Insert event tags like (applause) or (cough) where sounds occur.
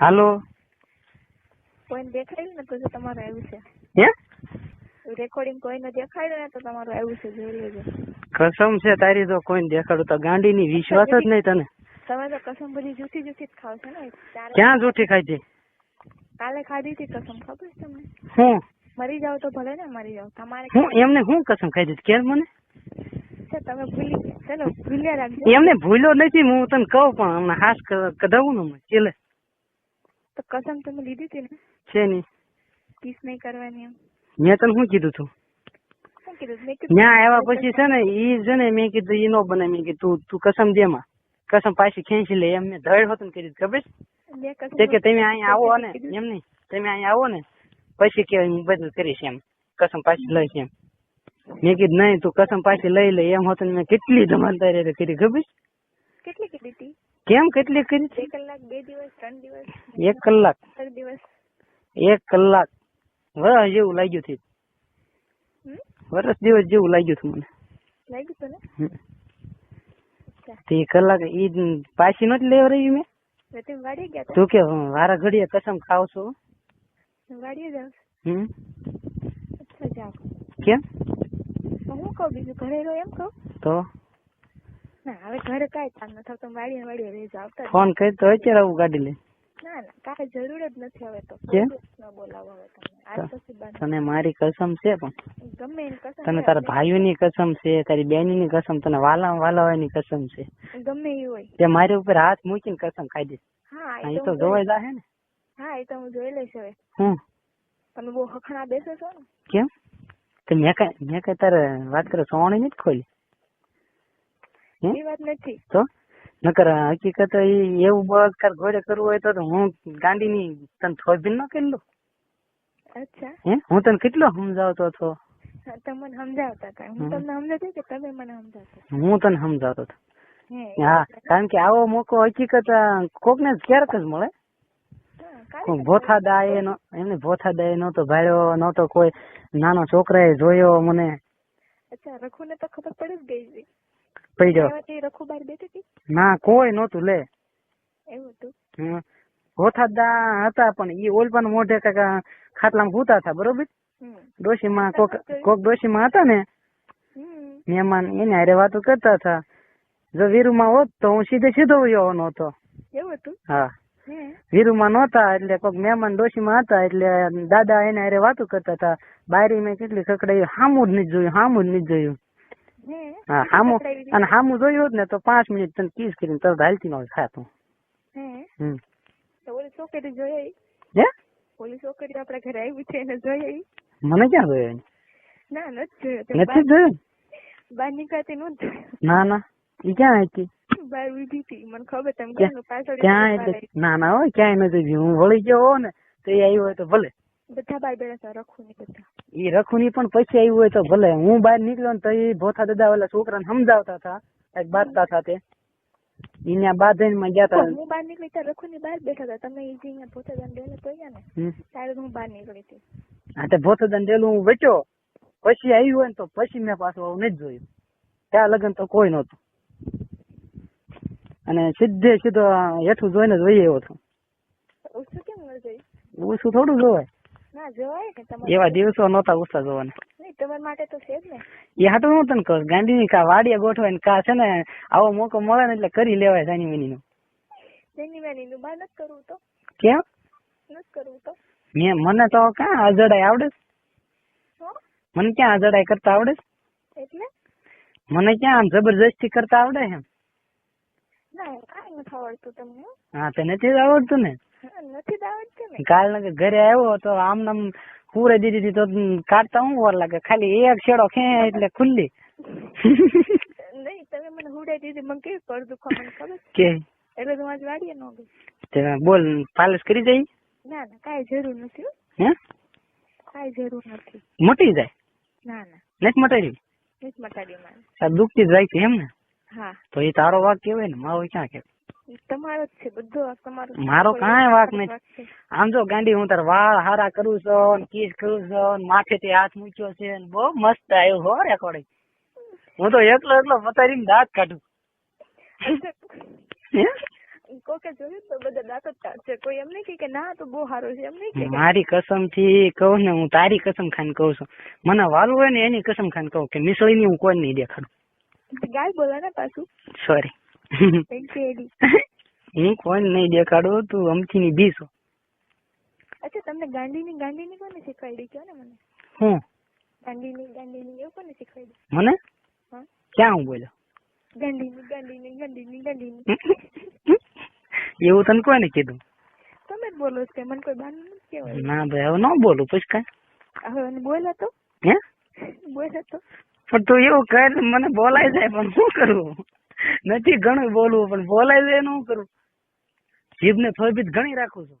હાલો. કોઈને દેખાયું ને તો જો તમારું આવ્યું છે. હે? રેકોર્ડિંગ કોઈને દેખાડ્યું ને તો તમારું આવ્યું છે જોઈ લેજો. કસમ છે તારી તો કોઈને દેખાડું તો ગાંડીની વિશ્વાસ જ નહીં તને. તમે તો કસમ બધી જૂઠી જૂઠી જ ખાવ છો ને. ક્યાં જૂઠી ખાઈ હતી? કાલે ખાધી હતી કસમ ખબર છે તમને? હું? મરી જાવ તો ભલે ને મરી જાવ તમારે હું? એમને હું કસમ ખાઈ દીધી? કેમ મને? તમે ભૂલી ગયા. ચલો ભૂલ્યા રાખજો. એમને ભૂલ્યો નથી હું તને કહું પણ હમણાં હાસ કદાવું ને ચેલે. તો કસમ તમે લીધી હતી ને. છે ની. કિસ નહીં કરવાની એમ. મેં તને શું કીધું તું? ત્યાં આવ્યા પછી છે ને ઈ છે ને મેં કીધું ઈ નો બને. મેં કીધું તું તું કસમ દે માં કસમ પાછી ખેંચી લે. એમ મેં ધડ હોતું કરી ખબર છે? કે તમે અહીંયા આવો ને. એમ નહીં. તમે અહીંયા આવો ને પછી કે હું બધું કરીશ એમ. કસમ પાછી લઈશ એમ. મેં કીધું નહીં તું કસમ પાછી લઈ લે. એમ હોતું મેં કેટલી ધમાલદારી કરી ખબર? કેટલી હતી કેમ કેટલી કરી? બે કલાક બે દિવસ ત્રણ દિવસ? એક કલાક. દિવસ. એક કલાક. વરસ જેવું લાગ્યું થી વરસ દિવસ જેવું લાગ્યું હતું મને. લાગ્યું હતું ને? તે કલાક ઈ પાછી નથી લેવા રહી મેં? તો તમે વાડી ગયા તું કે વારા ઘડીએ કસમ ખાવ છો. વાડીએ જાવ? હમ. કેમ? હું કહું બીજું ઘરે એમ કહું? તો? ના હવે ઘરે કાંઈ કામ ન થતું વાડીએ વાડીએ રહી જાવ ફોન કરી તો અત્યારે આવું ગાડી લે ના ના કાંઈ જરૂર જ નથી હવે તો? ન બોલાવો હવે તમને આજ પછી તને મારી કસમ છે પણ. ગમે એની કસમ તને તારા ભાઈઓની કસમ છે તારી બેનની કસમ તને વાલા વાલાવાની કસમ છે. ગમે એ હોય. તે મારી ઉપર હાથ મૂકીને કસમ ખાઈ દઈશ હા એ તો જોવાય જાહે ને. હા એ તો હું જોઈ લઈશ હવે. હમ તમે બહુ હખણા બેસો છો ને. કેમ? તે મેં કઈ મેં કઈ તારે વાત કરે સોણી નથી ખોલી? એ વાત નથી. તો? નકર હકીકત એવું બળાત્કાર ઘોડે કરવું હોય તો હું ગાંડીની તને થોભી ન કરી લઉં અચ્છા. હે? હું તને કેટલો સમજાવતો હતો? હા, સમજાવતા હતા હું તમને સમજાતી કે તમે મને સમજાવતા? હું તને સમજાવતો હતો. હા કારણ કે આવો મોકો હકીકત કોક ને ક્યારેક જ મળે. ભોથા દાય નો એમને ભોથા દાય નતો ભાડ્યો નતો કોઈ નાનો છોકરાએ જોયો મને. અચ્છા રખુને તો ખબર પડી જ ગઈ પડ્યો બેઠી હતી? ના કોઈ નતું લે. એવું હતું? હતા પણ ઈ ઓલપાન મોઢે કાકા ખાટલામાં ભૂતા હતા બરોબર? ડોશીમાં કોક કોક ડોશીમાં હતા ને હમ. મહેમાન એને હારે વાતો કરતા હતા. જો વીરુમાં હોત તો હું સીધે સીધો વયો હતો એવું હતું? હા. વીરુ વીરુમાં નહોતા એટલે કોક મહેમાન ડોશીમાં હતા એટલે દાદા એને હારે વાતો કરતા હતા. બારી મેં કેટલી કકડાઈ હામું જ નહીં જોયું હામું જ નહીં જોયું. હે હા હામું અને હામું જોયું ને તો પાંચ મિનિટ તને કિસ કરીને તરત હાલતી નો ખાતું. તું હમ. ઓલી છોકરી જોઈ હે? ઓલી છોકરી આપણા ઘરે આવી છે એને જોઈ મને ક્યાં જોયો ના નથી નથી જોયું? બહાર નીકળતી નહોતી. ના ના. ઈ ક્યાં હતી? બહાર ઊભી હતી. મને ખબર તમે ક્યાં? પાછળ ક્યાં ના ના હોય ક્યાંય નથી હું વળી ગયો હોઉં ને તો એ આવ્યો હોય તો ભલે. બધા બાર બેઠા હતા રખુની બધા. એ રખુની પણ પછી આવ્યું હોય તો ભલે. હું બહાર નીકળ્યો ને તો એ ભોથા દાદા વાળા છોકરાને સમજાવતા હતા. કંઈક બાંધતા હતા તે. ઈને બાંધીને માં ગયા હતા હું બહાર નીકળી તો રખુની બહાર બેઠા હતા. તમે ઈ જે અહીંયા પોતાના બેને પડ્યા ને ત્યારે હું બહાર નીકળી હતી. હા તે ભોથા દાદા ડેલું હું વેચ્યો. પછી આવ્યું હોય ને તો પછી મેં પાછું આવું નથી જોયું. ત્યાં લગન તો કોઈ નહોતું. અને સીધે સીધો હેઠું જોઈને જ વહી આવ્યો હતો. ઓછું કેમ ન જોઈ ઓછું થોડું જોવાય. ના જોવાય ને તમારે એવા દિવસો નહોતા ઓછા જોવાના. નહીં તમારા માટે તો છે જ ને. એ હાટું હું તને કહું ગાંધીની કા વાડિયા ગોઠવાય ને કા છે ને આવો મોકો મળે ને એટલે કરી લેવાય જાની મની નું જેની વેની નું નથી કરવું તો? કેમ? નથી કરવું તો? મેં મને તો ક્યાં અજડાય આવડે? મને ક્યાં અજડાય કરતા આવડે? એટલે? મને ક્યાં આમ જબરજસ્તી કરતા આવડે છે ના કાંઈ નથી આવડતું તમને હા. તે નથી આવડતું ને? નથી દાવત આવડતું ને કાલ ને ઘરે આવ્યો તો આમ નામ પૂરે દીધી હતી તો કાઢતા હું વાર લાગે? ખાલી એક છેડો ખે એટલે ખુલ્લી. નહીં તમે મને હુડાઈ દીધી મને કેવી કર દુખો મને ખબર કે? એટલે તો આજ વાડીએ ન ગઈ. તે બોલ પાલસ કરી જાય ના ના કાઈ જરૂર નથી હે. કાઈ જરૂર નથી. મટી જાય? ના ના. નથી મટાડી નથી મટાડી મારે. આ દુખતી જ રાખી એમ ને હા. તો એ તારો વાક કેવાય ને મારો ક્યાં કેવાય તમારો જ છે બધો તમારો મારો કાંઈ વાક નથી. આમ જો ગાંડી હું તાર વાળ હારા કરું છું ને કિસ કરું છું ને તે હાથ મૂક્યો છે ને બહુ મસ્ત આવ્યો હો રેકોર્ડિંગ હું તો એકલો એકલો પતારીને દાંત કાઢું. કોકે જોયું તો બધા દાંત જ કાઢશે કોઈ એમ નહીં કે ના તો બહુ સારું છે. એમ નહીં કે મારી કસમથી કહું ને હું તારી કસમ ખાઈને કહું છું. મને વાલું હોય ને એની કસમ ખાઈને કહું કે મિસળીની હું કોઈ નહીં દેખાડું. ગાય બોલા ને પાછું. સોરી. (laughs) હું કોઈ નહીં દેખાડું તું અમથીની બી છો અચ્છા તમને ગાંડીની ગાંડીની કોને શીખવાડી? કયો ને મને? હું? ગાંડીની ગાંડીની એવું કોને શીખવાડી? મને? ક્યાં હું બોલ્યો? ગાંડીની ગાંડીની ગાંડીની ગાંડીની. એવું તને કોને કીધું? તમે જ બોલો છો મને કોઈ બાનું નથી કહેવાય. ના ભાઈ હવે ન બોલું પછી કાંઈ. હવે બોલ્યા તો? હે? બોલ્યા તો? પણ તું એવું કર મને બોલાય જાય પણ શું કરવું નથી ઘણું બોલવું પણ બોલાય એનું શું જીભ જીભને થોડી ઘણી રાખું છું.